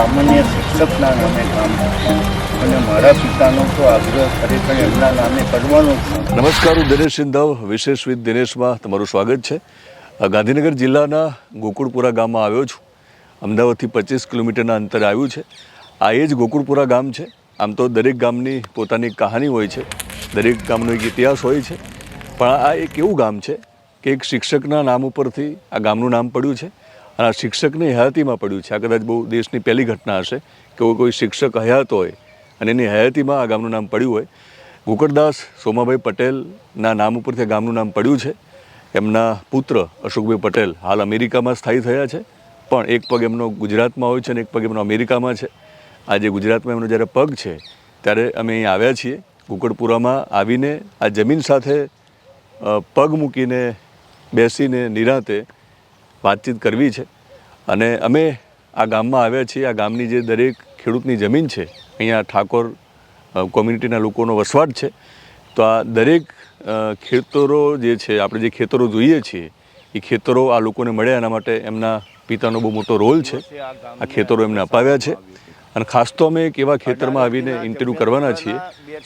સામાન્ય શિક્ષકના નામે કામ અને મારા પિતાનો તો આગ્રહ ખરેખર એમના નામે કરવાનો નમસ્કાર, હું દિનેશ સિંધવ, વિશેષ વિદ દિનેશમાં તમારું સ્વાગત છે. ગાંધીનગર જિલ્લાના ગોકુળપુરા ગામમાં આવ્યો છું. અમદાવાદથી પચીસ કિલોમીટરના અંતરે આવ્યું છે. આ એ જ ગોકુળપુરા ગામ છે. આમ તો દરેક ગામની પોતાની કહાની હોય છે. દરેક ગામનો એક ઇતિહાસ હોય છે. પણ આ એક એવું ગામ છે કે એક શિક્ષકના નામ ઉપરથી આ ગામનું નામ પડ્યું છે. અને આ શિક્ષકની હયાતીમાં પડ્યું છે. આ કદાચ બહુ દેશની પહેલી ઘટના હશે કે કોઈ શિક્ષક હયાત હોય અને એની હયાતીમાં આ ગામનું નામ પડ્યું હોય. ગોકળદાસ સોમાભાઈ પટેલના નામ ઉપરથી આ ગામનું નામ પડ્યું છે. એમના પુત્ર અશોકભાઈ પટેલ હાલ અમેરિકામાં સ્થાયી થયા છે. પણ એક પગ એમનો ગુજરાતમાં હોય છે અને એક પગ એમનો અમેરિકામાં છે. આજે ગુજરાતમાં એમનો જ્યારે પગ છે, ત્યારે અમે અહીં આવ્યા છીએ. કુકડપુરામાં આવીને આ જમીન સાથે પગ મૂકીને બેસીને નિરાંતે વાતચીત કરવી છે. અને અમે આ ગામમાં આવ્યા છીએ. આ ગામની જે દરેક ખેડૂતની જમીન છે, અહીંયા ઠાકોર કોમ્યુનિટીના લોકોનો વસવાટ છે. તો આ દરેક ખેતરો જે છે, આપણે જે ખેતરો જોઈએ છીએ, એ ખેતરો આ લોકોને મળે એના માટે એમના પિતાનો બહુ મોટો રોલ છે. આ ખેતરો એમને અપાવ્યા છે. અને ખાસ તો અમે એક એવા ખેતરમાં આવીને ઇન્ટરવ્યૂ કરવાના છીએ.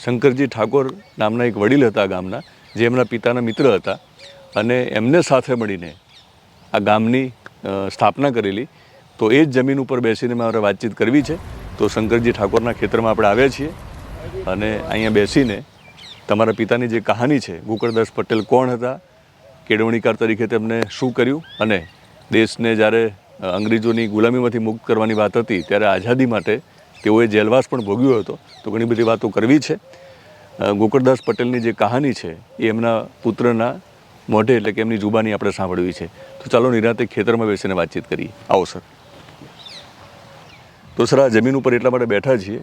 શંકરજી ઠાકોર નામના એક વડીલ હતા ગામના, જે એમના પિતાના મિત્ર હતા. અને એમને સાથે મળીને આ ગામની સ્થાપના કરેલી, તો એ જ જમીન ઉપર બેસીને મારે વાતચીત કરવી છે. તો શંકરજી ઠાકોરના ખેતરમાં આપણે આવ્યા છીએ અને અહીંયા બેસીને તમારા પિતાની જે કહાની છે, ગોકળદાસ પટેલ કોણ હતા, કેળવણીકાર તરીકે તેમને શું કર્યું અને દેશને જ્યારે અંગ્રેજોની ગુલામીમાંથી મુક્ત કરવાની વાત હતી, ત્યારે આઝાદી માટે તેઓએ જેલવાસ પણ ભોગ્યો હતો. તો ઘણી બધી વાતો કરવી છે. ગોકળદાસ પટેલની જે કહાની છે, એ એમના પુત્રના મોઢે એટલે કે એમની જુબાની આપણે સાંભળવી છે. તો ચાલો નિરાતે ખેતરમાં બેસીને વાતચીત કરીએ. આવો, સર. તો, સર, આ જમીન ઉપર એટલા માટે બેઠા છીએ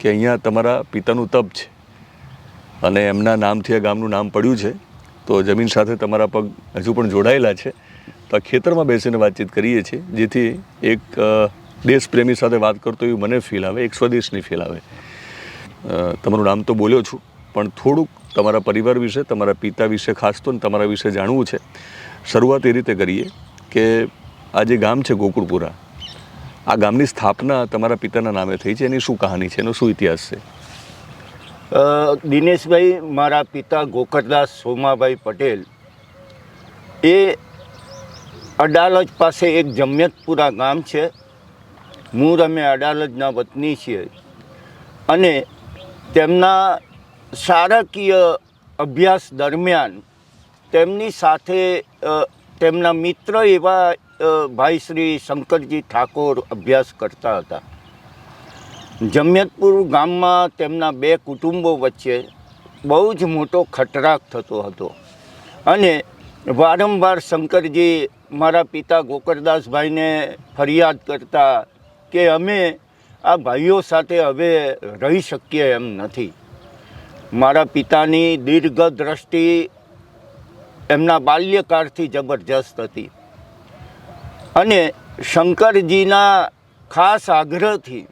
કે અહીંયા તમારા પિતાનું તપ છે અને એમના નામથી આ ગામનું નામ પડ્યું છે. તો જમીન સાથે તમારા પગ હજુ પણ જોડાયેલા છે. તો આ ખેતરમાં બેસીને વાતચીત કરીએ છીએ, જેથી એક દેશપ્રેમી સાથે વાત કરતો એવું મને ફીલ આવે, એક સ્વદેશની ફીલ આવે. તમારું નામ તો બોલ્યો છું. પણ થોડુંક તમારા પરિવાર વિશે, તમારા પિતા વિશે ખાસ તો તમારા વિશે જાણવું છે. શરૂઆત એ રીતે કરીએ કે આ જે ગામ છે ગોકુળપુરા, આ ગામની સ્થાપના તમારા પિતાના નામે થઈ છે. એની શું કહાની છે? એનો શું ઇતિહાસ છે? દિનેશભાઈ, મારા પિતા ગોકરદાસ સોમાભાઈ પટેલ એ અડાલજ પાસે એક જમિયતપુરા ગામ છે. મૂળ અમે અડાલજના વતની છીએ. અને તેમના શાળાકીય અભ્યાસ દરમિયાન તેમની સાથે તેમના મિત્ર એવા ભાઈ શ્રી શંકરજી ઠાકોર અભ્યાસ કરતા હતા. જમિયતપુર ગામમાં તેમના બે કુટુંબો વચ્ચે બહુ જ મોટો ખટરાક થતો હતો. અને વારંવાર શંકરજી મારા પિતા ગોકરદાસભાઈને ફરિયાદ કરતા કે અમે આ ભાઈઓ સાથે હવે રહી શકીએ એમ નથી. મારા પિતાની દીર્ઘ દ્રષ્ટિ એમના બાલ્યકાળથી જબરજસ્ત હતી. અને શંકરજીના ખાસ આગ્રહથી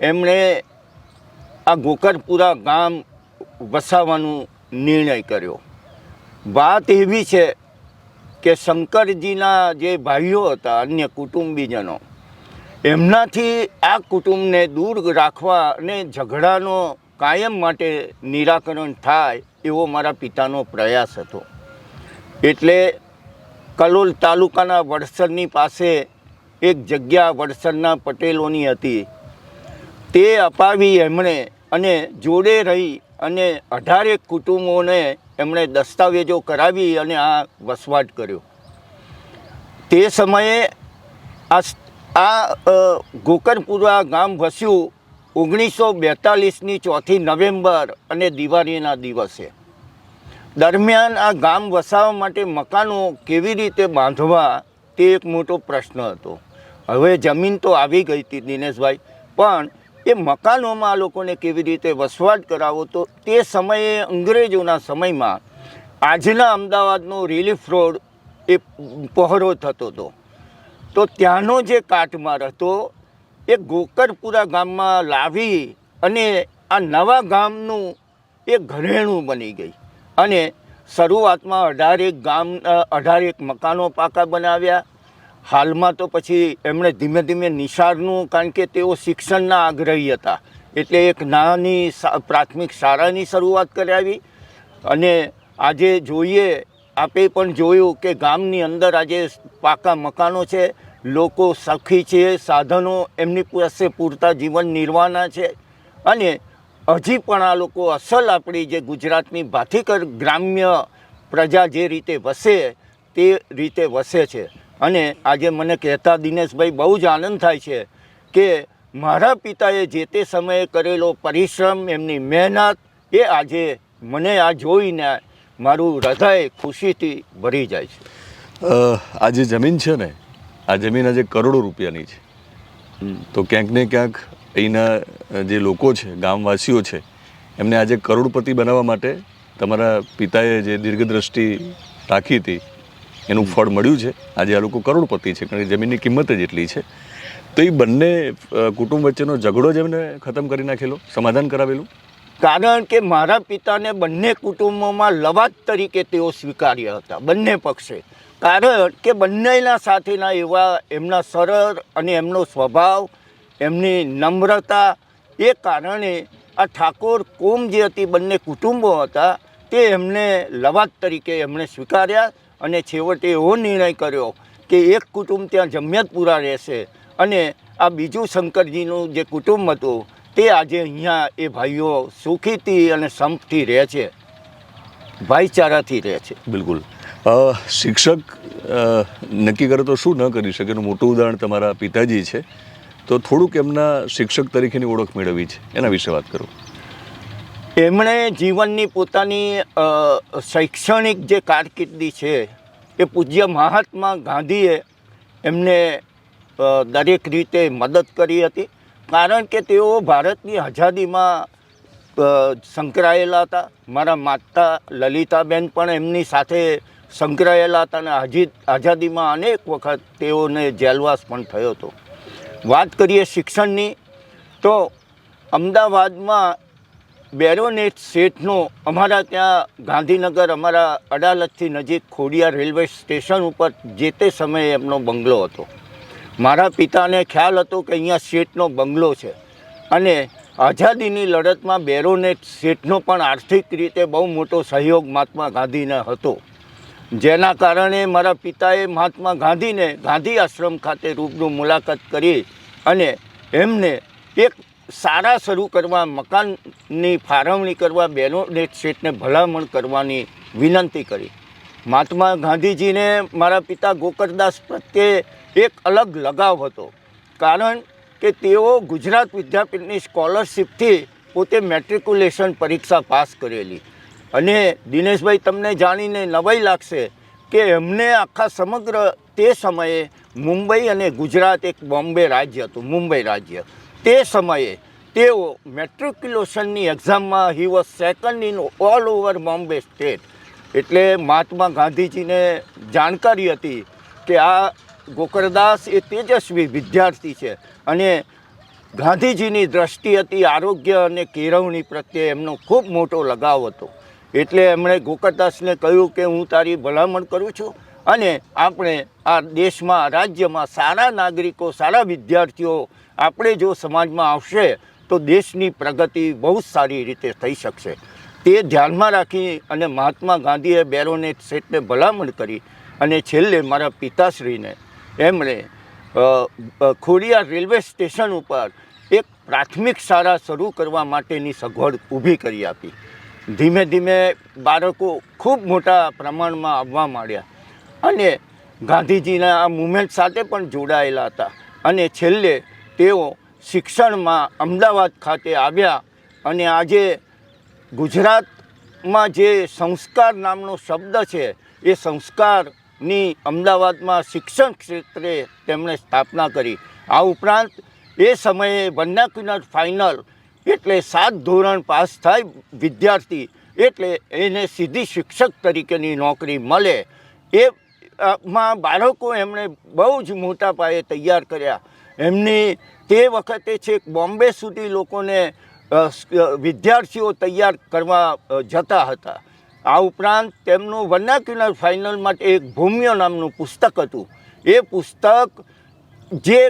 એમણે આ ગોકરપુરા ગામ વસાવવાનું નિર્ણય કર્યો. વાત એવી છે કે શંકરજીના જે ભાઈઓ હતા, અન્ય કુટુંબીજનો, એમનાથી આ કુટુંબને દૂર રાખવા અને ઝઘડાનો કાયમ માટે નિરાકરણ થાય એવો મારા પિતાનો પ્રયાસ હતો. એટલે કલોલ તાલુકાના વડસરની પાસે એક જગ્યા વડસરના પટેલોની હતી. તે અપાવી એમણે અને જોડે રહી અને અઢારેક કુટુંબોને એમણે દસ્તાવેજો કરાવી અને આ વસવાટ કર્યો. તે સમયે આ આ ગોકરપુરા ગામ વસ્યું ઓગણીસો બેતાલીસની ચોથી નવેમ્બર અને દિવાળીના દિવસે. દરમિયાન આ ગામ વસાવવા માટે મકાનો કેવી રીતે બાંધવા, તે એક મોટો પ્રશ્ન હતો. હવે જમીન તો આવી ગઈ હતી દિનેશભાઈ, પણ એ મકાનોમાં આ લોકોને કેવી રીતે વસવાટ કરાવો તો તે સમયે અંગ્રેજોના સમયમાં આજના અમદાવાદનો રિલીફ રોડ એ પહોળો થતો હતો. તો ત્યાંનો જે કાટમાર હતો એ ગોકરપુરા ગામમાં લાવી અને આ નવા ગામનું એ ઘરેણું બની ગઈ. અને શરૂઆતમાં અઢારેક ગામ અઢારેક મકાનો પાકા બનાવ્યા. હાલમાં તો પછી એમણે ધીમે ધીમે નિશાળનું કારણ કે તેઓ શિક્ષણના આગ્રહી હતા. એટલે એક નાની પ્રાથમિક શાળાની શરૂઆત કરાવી. અને આજે જોઈએ, આપે પણ જોયું કે ગામની અંદર આજે પાકા મકાનો છે. લોકો સખી છે, સાધનો એમની પાસે પૂરતા જીવન નિર્વાહના છે. અને હજી પણ આ લોકો અસલ આપણી જે ગુજરાતની ભાથીકર ગ્રામ્ય પ્રજા જે રીતે વસે તે રીતે વસે છે. અને આજે મને કહેતા દિનેશભાઈ બહુ જ આનંદ થાય છે કે મારા પિતાએ જે તે સમયે કરેલો પરિશ્રમ, એમની મહેનત એ આજે મને આ જોઈને મારું હૃદય ખુશીથી ભરી જાય છે. આ જે જમીન છે ને આ જમીન આજે કરોડો રૂપિયાની છે. તો ક્યાંક ને ક્યાંક અહીંના જે લોકો છે ગામવાસીઓ છે એમને આજે કરોડપતિ બનાવવા માટે તમારા પિતાએ જે દીર્ઘદ્રષ્ટિ રાખી હતી એનું ફળ મળ્યું છે. આજે આ લોકો કરોડપતિ છે કારણ કે જમીનની કિંમત જ એટલી છે. તો એ બંને કુટુંબ વચ્ચેનો ઝઘડો જ એમને ખતમ કરી નાખેલો સમાધાન કરાવેલું? કારણ કે મારા પિતાને બંને કુટુંબોમાં લવાદ તરીકે તેઓ સ્વીકાર્ય હતા બંને પક્ષે. કારણ કે બંનેના સાથેના એવા એમના સરળ અને એમનો સ્વભાવ, એમની નમ્રતા, એ કારણે આ ઠાકોર કોમ જે હતી, બંને કુટુંબો હતા, તે એમને લવાદ તરીકે એમણે સ્વીકાર્યા અને છેવટે એવો નિર્ણય કર્યો કે એક કુટુંબ ત્યાં જમ્યતપુરા રહેશે અને આ બીજું શંકરજીનું જે કુટુંબ હતું, તે આજે અહીંયા એ ભાઈઓ સુખીથી અને સંપથી રહે છે, ભાઈચારાથી રહે છે. બિલકુલ. શિક્ષક નક્કી કરે તો શું ન કરી શકે? એનું મોટું ઉદાહરણ તમારા પિતાજી છે. તો થોડુંક એમના શિક્ષક તરીકેની ઓળખ મેળવી છે. એના વિશે વાત કરો. એમણે જીવનની પોતાની શૈક્ષણિક જે કારકિર્દી છે, એ પૂજ્ય મહાત્મા ગાંધીએ એમને દરેક રીતે મદદ કરી હતી. કારણ કે તેઓ ભારતની આઝાદીમાં સંકળાયેલા હતા. મારા માતા લલિતાબેન પણ એમની સાથે સંકળાયેલા હતા અને આજી આઝાદીમાં અનેક વખત તેઓને જેલવાસ પણ થયો હતો. વાત કરીએ શિક્ષણની, તો અમદાવાદમાં બેરોનેટ શેઠનો, અમારા ત્યાં ગાંધીનગર, અમારા અડાલજથી નજીક ખોડિયા રેલવે સ્ટેશન ઉપર જે તે સમયે એમનો બંગલો હતો. મારા પિતાને ખ્યાલ હતો કે અહીંયા શેઠનો બંગલો છે. અને આઝાદીની લડતમાં બેરોનેટ શેઠનો પણ આર્થિક રીતે બહુ મોટો સહયોગ મહાત્મા ગાંધીને હતો. જેના કારણે મારા પિતાએ મહાત્મા ગાંધીને ગાંધી આશ્રમ ખાતે રૂબરૂ મુલાકાત કરી અને એમને એક સારા શરૂ કરવા, મકાનની ફાળવણી કરવા બેરોનેટ શેઠને ભલામણ કરવાની વિનંતી કરી. મહાત્મા ગાંધીજીને મારા પિતા ગોકરદાસ પ્રત્યે એક અલગ લગાવ હતો. કારણ કે તેઓ ગુજરાત વિદ્યાપીઠની સ્કોલરશીપથી પોતે મેટ્રિક્યુલેશન પરીક્ષા પાસ કરેલી. અને દિનેશભાઈ તમને જાણીને નવાઈ લાગશે કે એમને આખા સમગ્ર તે સમયે મુંબઈ અને ગુજરાત એક બોમ્બે રાજ્ય હતું, મુંબઈ રાજ્ય. તે સમયે તેઓ મેટ્રિક્યુલેશનની એક્ઝામમાં he was second in all over Bombay state એટલે મહાત્મા ગાંધીજીને જાણકારી હતી કે આ ગોકળદાસ એ તેજસ્વી વિદ્યાર્થી છે અને ગાંધીજીની દ્રષ્ટિ હતી આરોગ્ય અને કેળવણી પ્રત્યે એમનો ખૂબ મોટો લગાવ હતો. એટલે એમણે ગોકળદાસને કહ્યું કે હું તારી ભલામણ કરું છું અને આપણે આ દેશમાં રાજ્યમાં સારા નાગરિકો સારા વિદ્યાર્થીઓ આપણે જો સમાજમાં આવશે તો દેશની પ્રગતિ બહુ સારી રીતે થઈ શકશે. તે ધ્યાનમાં રાખી અને મહાત્મા ગાંધીએ બેરોનેટ સેટને ભલામણ કરી અને છેલ્લે મારા પિતાશ્રીને એમણે અ, રેલવે સ્ટેશન ઉપર એક પ્રાથમિક શાળા શરૂ કરવા માટેની સગવડ ઊભી કરી આપી. ધીમે ધીમે બાળકો ખૂબ મોટા પ્રમાણમાં આવવા માંડ્યા. અને ગાંધીજીના આ મુવમેન્ટ સાથે પણ જોડાયેલા હતા. અને છેલ્લે તેઓ શિક્ષણમાં અમદાવાદ ખાતે આવ્યા અને આજે ગુજરાતમાં જે સંસ્કાર નામનો શબ્દ છે, એ સંસ્કારની અમદાવાદમાં શિક્ષણ ક્ષેત્રે તેમણે સ્થાપના કરી. આ ઉપરાંત એ સમયે વર્નાક્યુલર ફાઇનલ એટલે સાત ધોરણ પાસ થાય વિદ્યાર્થી, એટલે એને સીધી શિક્ષક તરીકેની નોકરી મળે. એ માં બાળકો એમણે બહુ જ મોટા પાયે તૈયાર કર્યા. એમની તે વખતે છેક બોમ્બે સુધી લોકોને વિદ્યાર્થીઓ તૈયાર કરવા જતા હતા. આ ઉપરાંત તેમનું વર્નાક્યુલર ફાઇનલ માટે એક ભૂમ્ય નામનું પુસ્તક હતું. એ પુસ્તક જે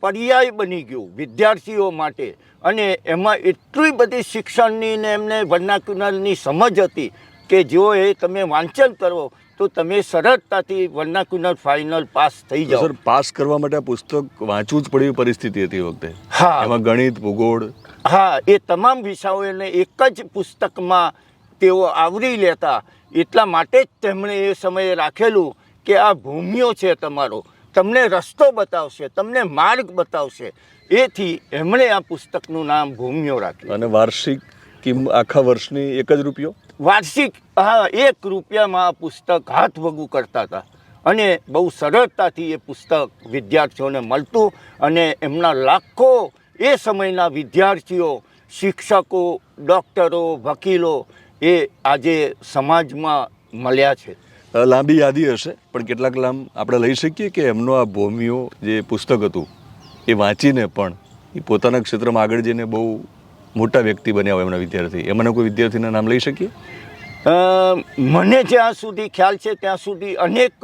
પર્યાય બની ગયું વિદ્યાર્થીઓ માટે. અને એમાં એટલી બધી શિક્ષણની ને એમને વર્નાક્યુલરની સમજ હતી કે જો એ તમે વાંચન કરો તો તમે સરળતાથી વર્નાક્યુલર ફાઇનલ પાસ થઈ જાઓ. સર પાસ કરવા માટે આ પુસ્તક વાંચવું જ પડ્યું પરિસ્થિતિ હતી વખતે. હા. એમાં ગણિત ભૂગોળ. હા એ તમામ વિષયોને એક જ પુસ્તકમાં તેઓ આવરી લેતા. એટલા માટે જ તેમણે એ સમયે રાખેલું કે આ ભૂમિયો છે તમારો. તમને રસ્તો બતાવશે તમને માર્ગ બતાવશે. એથી એમણે આ પુસ્તકનું નામ ભૂમિયો રાખ્યું. અને વાર્ષિક કિંમ આખા વર્ષની એક જ રૂપિયો? વાર્ષિક હા એક રૂપિયામાં આ પુસ્તક હાથ વગું કરતા હતા. અને બહુ સરળતાથી એ પુસ્તક વિદ્યાર્થીઓને મળતું અને એમના લાખો એ સમયના વિદ્યાર્થીઓ શિક્ષકો ડૉક્ટરો વકીલો એ આજે સમાજમાં મળ્યા છે. લાંબી યાદી હશે, પણ કેટલાક લાંબ આપણે લઈ શકીએ કે એમનો આ ભૂમિઓ જે પુસ્તક હતું, એ વાંચીને પણ એ પોતાના ક્ષેત્રમાં આગળ જઈને બહુ મોટા વ્યક્તિ બન્યા હોય એમના વિદ્યાર્થી. એમાંના કોઈ વિદ્યાર્થીના નામ લઈ શકીએ? મને જ્યાં સુધી ખ્યાલ છે, ત્યાં સુધી અનેક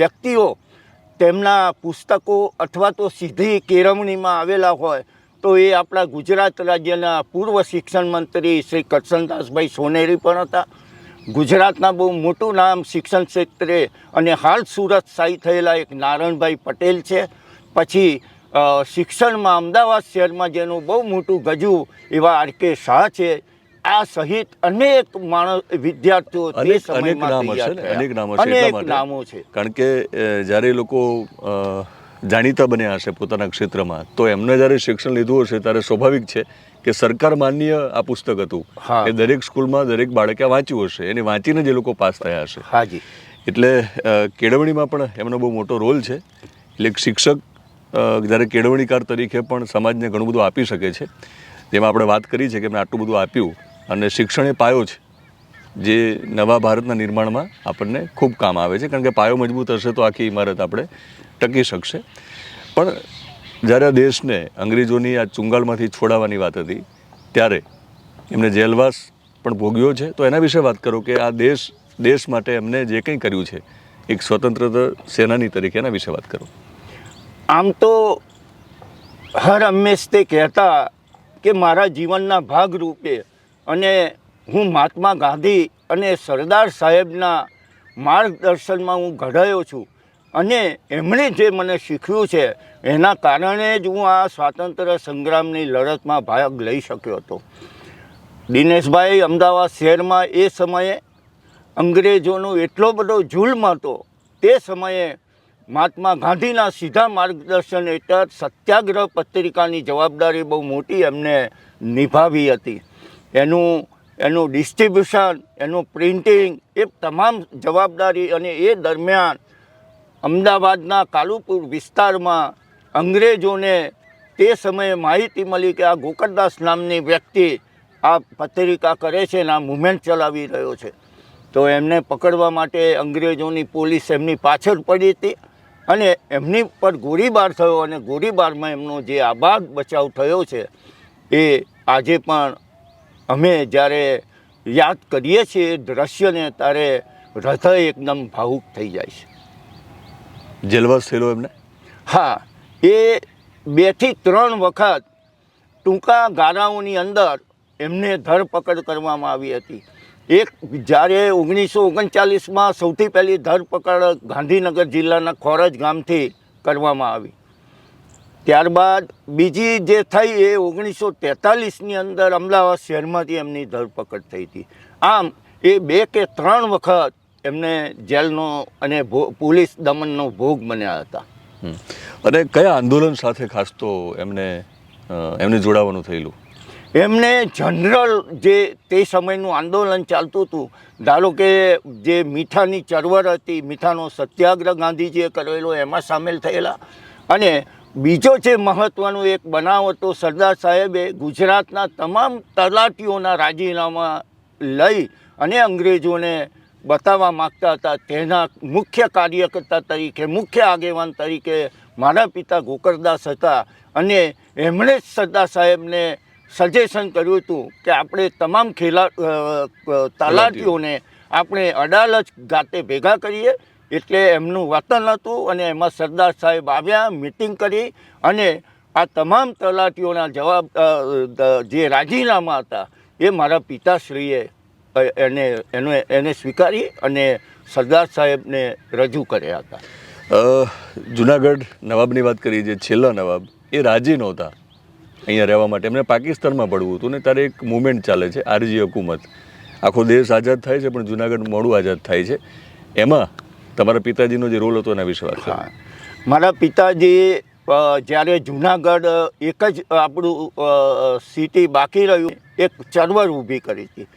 વ્યક્તિઓ તેમના પુસ્તકો અથવા તો સીધી કેળવણીમાં આવેલા હોય, તો એ આપણા ગુજરાત રાજ્યના પૂર્વ શિક્ષણ મંત્રી શ્રી કરશનદાસભાઈ સોનેરી પણ હતા. ગુજરાતના બહુ મોટું નામ શિક્ષણ ક્ષેત્રે અને હાલ સુરત સ્થાયી થયેલા એક નારાયણભાઈ પટેલ છે. પછી શિક્ષણમાં અમદાવાદ શહેરમાં જેનું બહુ મોટું ગજુ એવા આર કે શાહ છે આ સહિત અનેક માણસ વિદ્યાર્થીઓ તે અનેક નામ. અનેક છે. કારણ કે જ્યારે લોકો જાણીતા બન્યા હશે પોતાના ક્ષેત્રમાં. તો એમને જ્યારે શિક્ષણ લીધું હશે ત્યારે સ્વાભાવિક છે કે સરકાર માન્ય આ પુસ્તક હતું. એ દરેક સ્કૂલમાં દરેક બાળકે વાંચ્યું હશે. એને વાંચીને જે લોકો પાસ થયા હશે. હાજી. એટલે કેળવણીમાં પણ એમનો બહુ મોટો રોલ છે. એટલે શિક્ષક જ્યારે કેળવણીકાર તરીકે પણ સમાજને ઘણું બધું આપી શકે છે. જેમાં આપણે વાત કરી છે કે એમણે આટલું બધું આપ્યું અને શિક્ષણ એ પાયો છે જે નવા ભારતના નિર્માણમાં આપણને ખૂબ કામ આવે છે. કારણ કે પાયો મજબૂત હશે તો આખી ઇમારત આપણે ટકી શકશે. પણ જ્યારે દેશને અંગ્રેજોની આ ચુંગાલમાંથી છોડાવવાની વાત હતી, ત્યારે એમને જેલવાસ પણ ભોગ્યો છે. તો એના વિશે વાત કરો કે આ દેશ દેશ માટે એમને જે કંઈ કર્યું છે, એક સ્વતંત્રતા સેનાની તરીકે એના વિશે વાત કરો. આમ તો હર હંમેશ તે કહેતા કે મારા જીવનના ભાગરૂપે અને હું મહાત્મા ગાંધી અને સરદાર સાહેબના માર્ગદર્શનમાં હું ઘડાયો છું. અને એમણે જે મને શીખ્યું છે, એના કારણે જ હું આ સ્વાતંત્ર્ય સંગ્રામની લડતમાં ભાગ લઈ શક્યો હતો. દિનેશભાઈ અમદાવાદ શહેરમાં એ સમયે અંગ્રેજોનો એટલો બધો જુલ્મ હતો, તે સમયે મહાત્મા ગાંધીના સીધા માર્ગદર્શન હેઠળ સત્યાગ્રહ પત્રિકાની જવાબદારી બહુ મોટી એમને નિભાવી હતી. એનું એનું ડિસ્ટ્રીબ્યુશન એનું પ્રિન્ટિંગ એ તમામ જવાબદારી અને એ દરમિયાન અમદાવાદના કાલુપુર વિસ્તારમાં અંગ્રેજોને તે સમયે માહિતી મળી કે આ ગોકળદાસ નામની વ્યક્તિ આ પત્રિકા કરે છે અને આ મુવમેન્ટ ચલાવી રહ્યો છે. તો એમને પકડવા માટે અંગ્રેજોની પોલીસ એમની પાછળ પડી હતી અને એમની પર ગોળીબાર થયો અને ગોળીબારમાં એમનો જે આબાદ બચાવ થયો છે એ આજે પણ અમે જ્યારે યાદ કરીએ છીએ એ દ્રશ્યને ત્યારે હૃદય એકદમ ભાવુક થઈ જાય છે. જેલવાસ થયેલો એમને? હા, એ બેથી ત્રણ વખત ટૂંકા ગાળાઓની અંદર એમને ધરપકડ કરવામાં આવી હતી. એક જ્યારે ઓગણીસો ઓગણચાલીસમાં સૌથી પહેલી ધરપકડ ગાંધીનગર જિલ્લાના ખોરજ ગામથી કરવામાં આવી. ત્યારબાદ બીજી જે થઈ એ ઓગણીસો તેતાલીસની અંદર અમદાવાદ શહેરમાંથી એમની ધરપકડ થઈ હતી. આમ, એ બે કે ત્રણ વખત એમને જેલનો અને પોલીસ દમનનો ભોગ બન્યા હતા. અને કયા આંદોલન સાથે ખાસ તો એમને એમને જોડાવાનું થયેલું? એમને જનરલ જે તે સમયનું આંદોલન ચાલતું હતું ધારો કે જે મીઠાની ચળવળ હતી મીઠાનો સત્યાગ્રહ ગાંધીજીએ કરેલો એમાં સામેલ થયેલા. અને બીજો જે મહત્ત્વનો એક બનાવ હતો સરદાર સાહેબે ગુજરાતના તમામ તલાટીઓના રાજીનામા લઈ અને અંગ્રેજોને બતાવવા માગતા હતા. તેના મુખ્ય કાર્યકર્તા તરીકે, મુખ્ય આગેવાન તરીકે મારા પિતા ગોકરદાસ હતા અને એમણે જ સરદાર સાહેબને સજેશન કર્યું હતું કે આપણે તમામ ખેલા તલાટીઓને આપણે અડાલજ ગાતે ભેગા કરીએ. એટલે એમનું વતન હતું અને એમાં સરદાર સાહેબ આવ્યા મિટિંગ કરી અને આ તમામ તલાટીઓના જવાબ જે રાજીનામા હતા એ મારા પિતાશ્રીએ એને એને એને સ્વીકારી અને સરદાર સાહેબને રજૂ કર્યા હતા. જુનાગઢ નવાબની વાત કરીએ જે છેલ્લા નવાબ એ રાજી નહોતા અહીંયા રહેવા માટે. એમને પાકિસ્તાનમાં પડવું હતું ને ત્યારે એક મુવમેન્ટ ચાલે છે આરજી હકુમત. આખો દેશ આઝાદ થાય છે પણ જુનાગઢ મોડું આઝાદ થાય છે. એમાં તમારા પિતાજીનો જે રોલ હતો એના વિશે વાત હા. મારા પિતાજી જ્યારે જુનાગઢ એક જ આપણું સિટી બાકી રહ્યું એક ચળવળ ઊભી કરી હતી.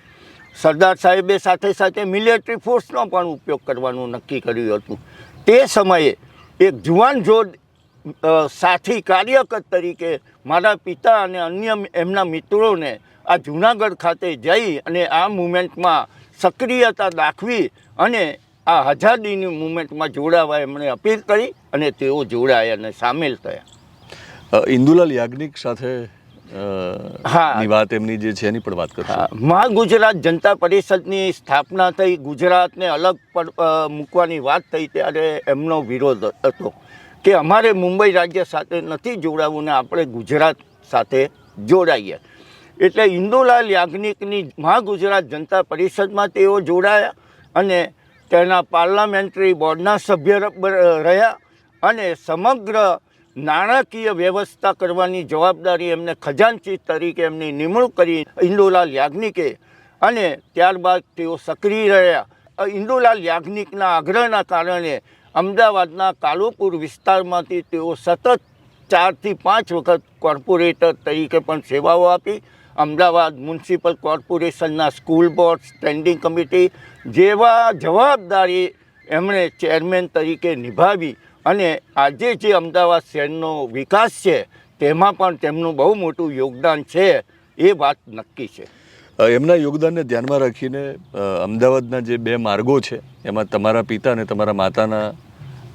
સરદાર સાહેબે સાથે સાથે મિલિટરી ફોર્સનો પણ ઉપયોગ કરવાનું નક્કી કર્યું હતું. તે સમયે એક જુવાન જોડ સાથી કાર્યકર તરીકે મારા પિતા અને અન્ય એમના મિત્રોને આ જુનાગઢ ખાતે જઈ અને આ મુમેન્ટમાં સક્રિયતા દાખવી અને આ આઝાદીની મુમેન્ટમાં જોડાવા એમણે અપીલ કરી અને તેઓ જોડાયા અને સામેલ થયા. ઇન્દુલાલ યાજ્ઞિક સાથે હા. વાત એમની જે છે એની પણ વાત કરશું. મહા ગુજરાત જનતા પરિષદની સ્થાપના થઈ ગુજરાતને અલગ મૂકવાની વાત થઈ ત્યારે એમનો વિરોધ હતો કે અમારે મુંબઈ રાજ્ય સાથે નથી જોડાવું ને આપણે ગુજરાત સાથે જોડાઈએ. એટલે ઇન્દુલાલ યાજ્ઞિકની મહા ગુજરાત જનતા પરિષદમાં તેઓ જોડાયા અને તેના પાર્લામેન્ટરી બોર્ડના સભ્ય રહ્યા અને સમગ્ર નાણાકીય વ્યવસ્થા કરવાની જવાબદારી એમને ખજાનચી તરીકે એમની નિમણૂક કરી ઇન્દુલાલ યાજ્ઞિકે. અને ત્યારબાદ તેઓ સક્રિય રહ્યા. ઇન્દુલાલ યાજ્ઞિકના આગ્રહના કારણે અમદાવાદના કાલુપુર વિસ્તારમાંથી તેઓ સતત ચારથી પાંચ વખત કોર્પોરેટર તરીકે પણ સેવાઓ આપી. અમદાવાદ મ્યુનિસિપલ કોર્પોરેશનના સ્કૂલ બોર્ડ, સ્ટેન્ડિંગ કમિટી જેવા જવાબદારી એમણે ચેરમેન તરીકે નિભાવી. અને આજે જે અમદાવાદ શહેરનો વિકાસ છે તેમાં પણ તેમનું બહુ મોટું યોગદાન છે એ વાત નક્કી છે. એમના યોગદાનને ધ્યાનમાં રાખીને અમદાવાદના જે બે માર્ગો છે એમાં તમારા પિતા અને તમારા માતાના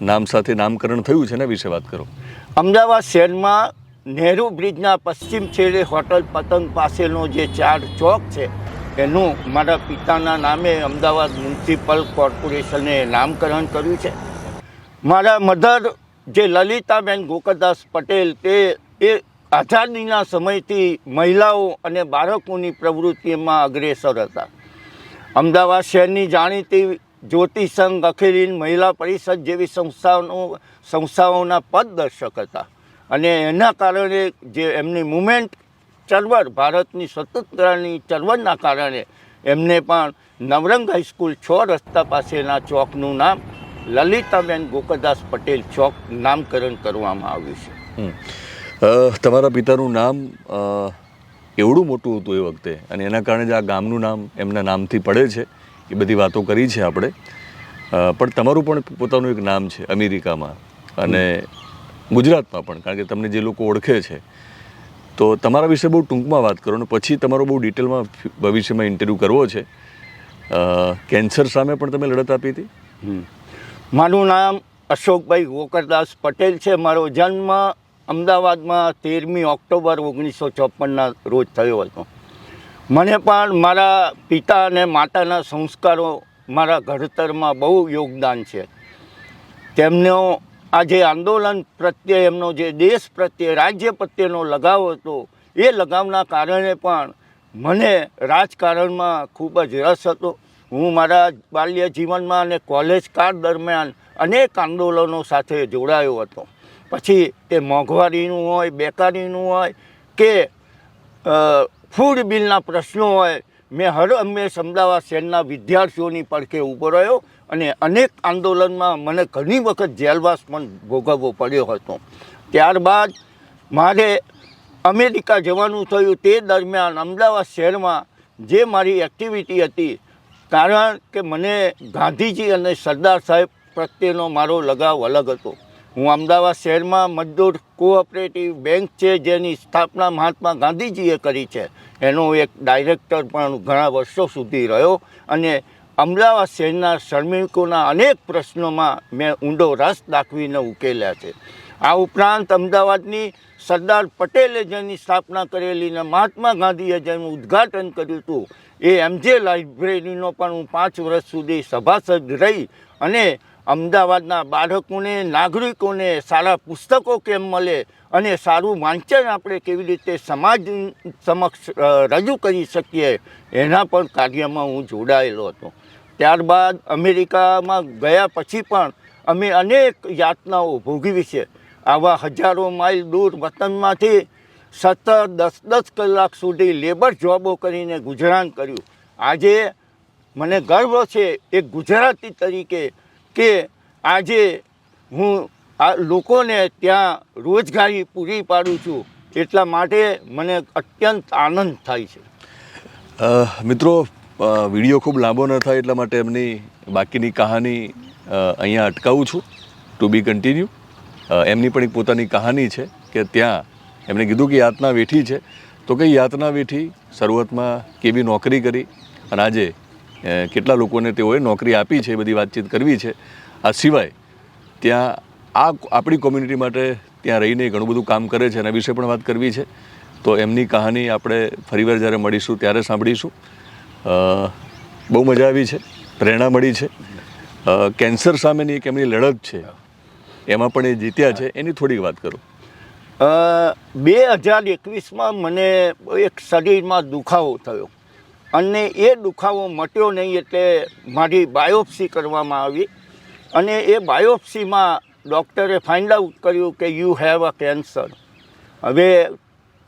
નામ સાથે નામકરણ થયું છે એના વિશે વાત કરો. અમદાવાદ શહેરમાં નહેરુ બ્રિજના પશ્ચિમ છેડે હોટલ પતંગ પાસેનો જે ચાર ચોક છે એનું મારા પિતાના નામે અમદાવાદ મ્યુનિસિપલ કોર્પોરેશને નામકરણ કર્યું છે. મારા મધર જે લલિતાબેન ગોકરદાસ પટેલ, તે એ આઝાદીના સમયથી મહિલાઓ અને બાળકોની પ્રવૃત્તિમાં અગ્રેસર હતા. અમદાવાદ શહેરની જાણીતી જ્યોતિ સંઘ અખિલીન મહિલા પરિષદ જેવી સંસ્થાઓનો સંસ્થાઓના પદદર્શક હતા અને એના કારણે જે એમની મુમેન્ટ ચળવળ ભારતની સ્વતંત્રતાની ચળવળના કારણે એમને પણ નવરંગ હાઈસ્કૂલ છ રસ્તા પાસેના ચોકનું નામ લલિતાબેન ગોકરદાસ પટેલ ચોક નામકરણ કરવામાં આવ્યું છે. તમારા પિતાનું નામ એવડું મોટું હતું એ વખતે અને એના કારણે જ આ ગામનું નામ એમના નામથી પડે છે. એ બધી વાતો કરી છે આપણે. પણ તમારું પણ પોતાનું એક નામ છે અમેરિકામાં. અને ગુજરાતમાં પણ કારણ કે તમને જે લોકો ઓળખે છે. તો તમારા વિશે બહુ ટૂંકમાં વાત કરો ને પછી તમારો બહુ ડિટેલમાં ભવિષ્યમાં ઇન્ટરવ્યૂ કરવો છે. કેન્સર સામે પણ તમે લડત આપી હતી. મારું નામ અશોકભાઈ ગોકરદાસ પટેલ છે. મારો જન્મ અમદાવાદમાં તેરમી ઓક્ટોબર ઓગણીસો ચોપનના રોજ થયો હતો. મને પણ મારા પિતા અને માતાના સંસ્કારો મારા ઘડતરમાં બહુ યોગદાન છે. તેમનો આ જે આંદોલન પ્રત્યે, એમનો જે દેશ પ્રત્યે, રાજ્ય પ્રત્યેનો લગાવ હતો, એ લગાવના કારણે પણ મને રાજકારણમાં ખૂબ જ રસ હતો. હું મારા બાલ્ય જીવનમાં અને કોલેજ કાળ દરમિયાન અનેક આંદોલનો સાથે જોડાયો હતો. પછી તે મોંઘવારીનું હોય, બેકારીનું હોય કે ફૂડ બિલના પ્રશ્નો હોય, મેં હર હંમેશ અમદાવાદ શહેરના વિદ્યાર્થીઓની પડખે ઊભો રહ્યો અને અનેક આંદોલનમાં મને ઘણી વખત જેલવાસ પણ ભોગવવો પડ્યો હતો. ત્યારબાદ મારે અમેરિકા જવાનું થયું તે દરમિયાન અમદાવાદ શહેરમાં જે મારી એક્ટિવિટી હતી કારણ કે મને ગાંધીજી અને સરદાર સાહેબ પ્રત્યેનો મારો લગાવ અલગ હતો. હું અમદાવાદ શહેરમાં મજદૂર કોઓપરેટિવ બેંક છે, જેની સ્થાપના મહાત્મા ગાંધીજીએ કરી છે. એનો એક ડાયરેક્ટર પણ ઘણા વર્ષો સુધી રહ્યો અને અમદાવાદ શહેરના શ્રમિકોના અનેક પ્રશ્નોમાં મેં ઊંડો રસ દાખવીને ઉકેલ્યા છે. આ ઉપરાંત અમદાવાદની સરદાર પટેલે જેની સ્થાપના કરેલી ને મહાત્મા ગાંધીએ જેનું ઉદ્ઘાટન કર્યું હતું, એ એમજે લાઇબ્રેરીનો પણ હું પાંચ વર્ષ સુધી સભાસદ રહી અને અમદાવાદના બાળકોને, નાગરિકોને સારા પુસ્તકો કેમ મળે અને સારું વાંચન આપણે કેવી રીતે સમાજ સમક્ષ રજૂ કરી શકીએ, એના પણ કાર્યમાં હું જોડાયેલો હતો. ત્યારબાદ અમેરિકામાં ગયા પછી પણ અમે અનેક યાતનાઓ ભોગવી છે. આવા હજારો માઇલ દૂર વતનમાંથી સતત દસ દસ કલાક સુધી લેબર જોબો કરીને ગુજરાન કર્યું. આજે મને ગર્વ છે એક ગુજરાતી તરીકે કે આજે હું આ લોકોને ત્યાં રોજગારી પૂરી પાડું છું. એટલા માટે મને અત્યંત આનંદ થાય છે. મિત્રો વીડિયો ખૂબ લાંબો ન થાય એટલા માટે એમની બાકીની કહાની અહીંયા અટકાવું છું. ટુ બી કન્ટિન્યુ એમની પણ એક પોતાની કહાની છે કે ત્યાં એમણે કીધું કે યાતના વેઠી છે. તો કે યાતના વેઠી શરૂઆતમાં કેવી નોકરી કરી અને આજે કેટલા લોકોને તેઓએ નોકરી આપી છે એ બધી વાતચીત કરવી છે. આ સિવાય ત્યાં આ આપણી કોમ્યુનિટી માટે ત્યાં રહીને ઘણું બધું કામ કરે છે એના વિશે પણ વાત કરવી છે. તો એમની કહાની આપણે ફરીવાર જ્યારે મળીશું ત્યારે સાંભળીશું. બહુ મજા આવી છે, પ્રેરણા મળી છે. કેન્સર સામેની એક એમની લડત છે. એમાં પણ એ જીત્યા છે, એની થોડીક વાત કરું. બે હજાર એકવીસમાં મને એક શરીરમાં દુખાવો થયો. અને એ દુખાવો મટ્યો નહીં એટલે મારી બાયોપ્સી કરવામાં આવી. અને એ બાયોપ્સીમાં ડૉક્ટરે ફાઇન્ડ આઉટ કર્યું કે યુ હેવ અ કેન્સર હવે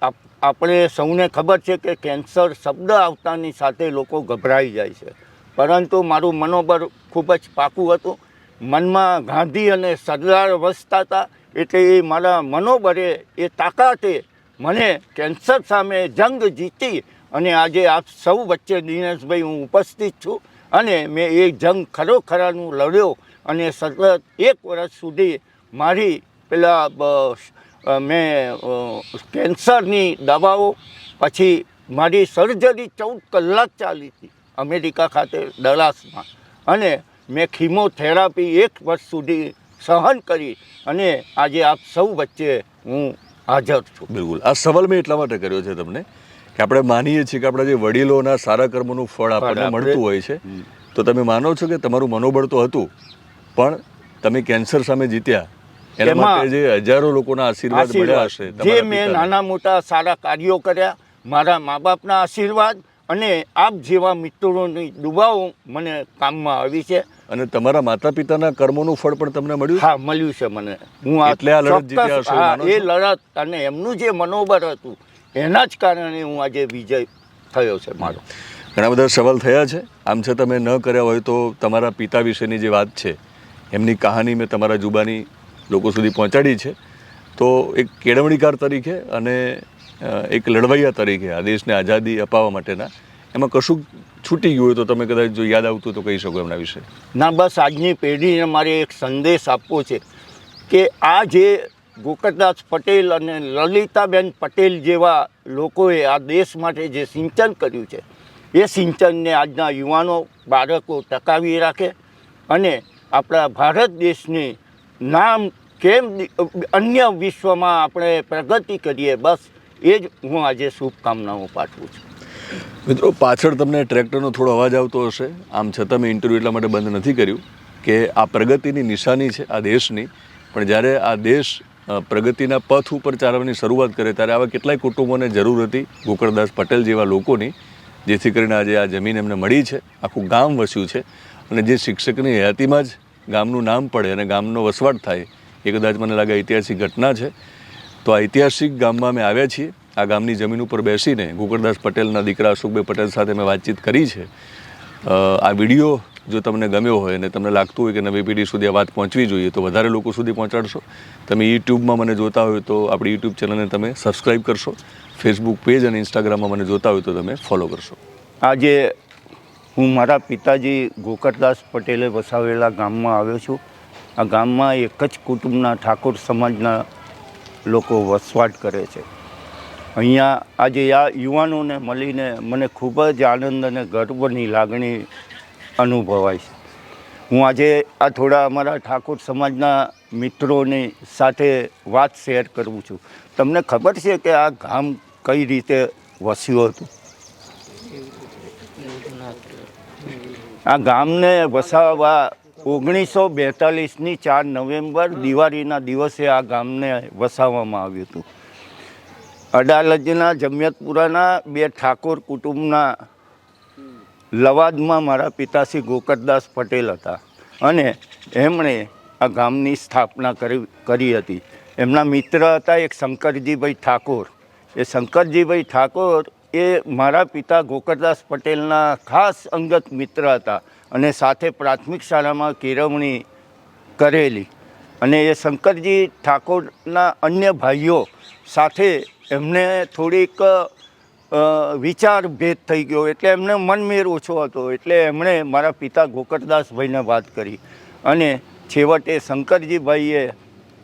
આપ- આપણે સૌને ખબર છે કે કેન્સર શબ્દ આવતાની સાથે લોકો ગભરાઈ જાય છે. પરંતુ મારું મનોબળ ખૂબ જ પાકું હતું. મનમાં ગાંધી અને સરદાર વસતા હતા એટલે એ મારા મનોબળે, એ તાકાતે મને કેન્સર સામે જંગ જીતી અને આજે આપ સૌ વચ્ચે દિનેશભાઈ હું ઉપસ્થિત છું અને મેં એ જંગ ખરોખરાનું લડ્યો અને સતત એક વર્ષ સુધી મારી પેલા મેં કેન્સરની દવાઓ, પછી મારી સર્જરી ચૌદ કલાક ચાલી હતી અમેરિકા ખાતે ડલાસમાં અને મેં ખીમોથેરાપી એક વર્ષ સુધી સહન કરી અને આજે આપ સૌ વચ્ચે હું હાજર છું. બિલકુલ. આ સવાલ મેં એટલા માટે કર્યો છે તમને કે આપણે માનીએ છીએ કે આપણા જે વડીલોના સારા કર્મોનું ફળ આપણને આપણે- મળતું હોય છે. તો તમે માનો છો કે તમારું મનોબળ તો હતું પણ તમે કેન્સર સામે જીત્યા. એના માટે જે હજારો લોકોના આશીર્વાદ મળ્યા હશે જે મેં નાના મોટા સારા કાર્યો કર્યા મારા મા બાપના આશીર્વાદ અને આપ જેવા મિત્રોની દુબાઓ મને કામમાં આવી છે. અને તમારા માતા પિતાના કર્મોનું ફળ પણ તમને મળ્યું? હા મળ્યું છે મને. હું એટલે આ લડત જીત્યા હા, એ લડત અને એમનું જે મનોબળ હતું એના જ કારણે હું આજે વિજય થયો છે મારો. ઘણા બધા સવાલ થયા છે. આમ છે તમે ન કર્યા હોય તો તમારા પિતા વિશેની જે વાત છે એમની કહાની મેં તમારા જુબાની લોકો સુધી પહોંચાડી છે. તો એક કેળવણીકાર તરીકે અને એક લડવૈયા તરીકે આ દેશને આઝાદી અપાવવા માટેના એમાં કશું છૂટી ગયું હોય તો તમે કદાચ જો યાદ આવતું તો કહી શકો એમના વિશે. ના, બસ આજની પેઢીને મારે એક સંદેશ આપવો છે કે આ જે ગોકળદાસ પટેલ અને લલિતાબેન પટેલ જેવા લોકોએ આ દેશ માટે જે સિંચન કર્યું છે, એ સિંચનને આજના યુવાનો, બાળકો ટકાવી રાખે અને આપણા ભારત દેશની નામ કેમ અન્ય વિશ્વમાં આપણે પ્રગતિ કરીએ, બસ એ જ હું આજે શુભકામનાઓ પાઠવું છું. મિત્રો, પાછળ તમને ટ્રેક્ટરનો થોડો અવાજ આવતો હશે. આમ છતાં મેં ઇન્ટરવ્યૂ એટલા માટે બંધ નથી કર્યું કે આ પ્રગતિની નિશાની છે, આ દેશની. પણ જ્યારે આ દેશ પ્રગતિના પથ ઉપર ચાલવાની શરૂઆત કરે ત્યારે આવા કેટલાય કુટુંબોને જરૂર હતી ગોકળદાસ પટેલ જેવા લોકોની, જેથી કરીને આજે આ જમીન એમને મળી છે, આખું ગામ વસ્યું છે. અને જે શિક્ષકની હયાતીમાં જ ગામનું નામ પડે અને ગામનો વસવાટ થાય, એ કદાચ મને લાગે ઐતિહાસિક ઘટના છે. તો આ ઐતિહાસિક ગામમાં અમે આવ્યા છીએ. આ ગામની જમીન ઉપર બેસીને ગોકળદાસ પટેલના દીકરા અશોકભાઈ પટેલ સાથે મેં વાતચીત કરી છે. આ વીડિયો જો તમને ગમ્યો હોય અને તમને લાગતું હોય કે નવી પેઢી સુધી આ વાત પહોંચવી જોઈએ તો વધારે લોકો સુધી પહોંચાડશો. તમે યુટ્યુબમાં મને જોતા હોય તો આપણી યુટ્યુબ ચેનલને તમે સબસ્ક્રાઈબ કરશો. ફેસબુક પેજ અને ઇન્સ્ટાગ્રામમાં મને જોતા હોય તો તમે ફોલો કરશો. આજે હું મારા પિતાજી ગોકળદાસ પટેલે વસાવેલા ગામમાં આવ્યો છું. આ ગામમાં એક જ કુટુંબના ઠાકોર સમાજના લોકો વસવાટ કરે છે. અહીંયા આજે આ યુવાનોને મળીને મને ખૂબ જ આનંદ અને ગર્વની લાગણી અનુભવાય છે. હું આજે આ થોડા અમારા ઠાકોર સમાજના મિત્રોની સાથે વાત શેર કરું છું. તમને ખબર છે કે આ ગામ કઈ રીતે વસ્યું હતું? આ ગામને વસાવવા ઓગણીસો બેતાલીસની ચાર નવેમ્બર દિવાળીના દિવસે આ ગામને વસાવવામાં આવ્યું હતું. અડાલજના, જમિયતપુરાના બે ઠાકોર કુટુંબના લવાદમાં મારા પિતાશ્રી ગોકરદાસ પટેલ હતા. અને એમણે આ ગામની સ્થાપના કરી કરી હતી. એમના મિત્ર હતા એક શંકરજીભાઈ ઠાકોર. એ શંકરજીભાઈ ઠાકોર એ મારા પિતા ગોકરદાસ પટેલના ખાસ અંગત મિત્ર હતા અને સાથે પ્રાથમિક શાળામાં કેળવણી કરેલી. અને એ શંકરજી ઠાકોરના અન્ય ભાઈઓ સાથે એમને થોડીક વિચાર ભેદ થઈ ગયો એટલે એમને મનમેર ઓછો હતો. એટલે એમણે મારા પિતા ગોકરદાસભાઈને વાત કરી. અને છેવટે શંકરજીભાઈએ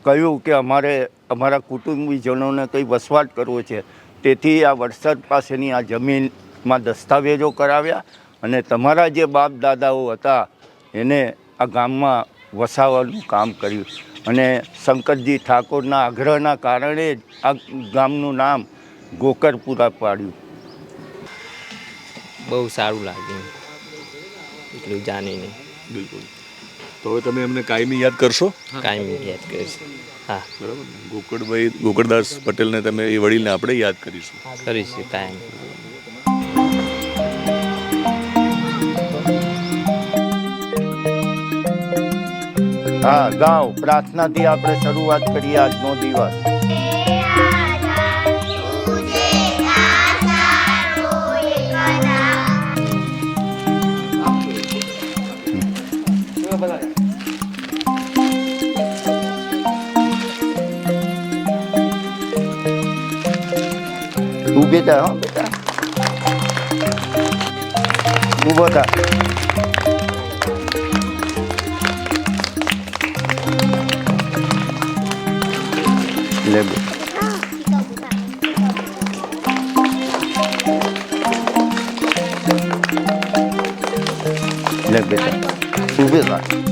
કહ્યું કે અમારે, અમારા કુટુંબીજનોને કંઈ વસવાટ કરવો છે. તેથી આ વરસાદ પાસેની આ જમીનમાં દસ્તાવેજો કરાવ્યા અને તમારા જે બાપ દાદાઓ હતા, એને આ ગામમાં વસાવવાનું કામ કર્યું. અને શંકરજી ઠાકોરના આગ્રહના કારણે જ આ ગામનું નામ ગોકરપુરા પાડ્યું. બહુ સારું લાગ્યું. એટલું જાણીને. બિલકુલ. તો હવે તમે એમને કાયમી યાદ કરશો? કાયમી યાદ કરીશ. હા. બરાબર ને? ગોકળભાઈ ગોકળદાસ પટેલને તમે એ વડીલને આપણે યાદ કરીશું. કરીશું કાયમ. હા ગાઓ પ્રાર્થનાથી આપણે શરૂઆત કરીએ આજનો દિવસ. તું બેટા હો. બેટા થા. લે બેટા ઊભે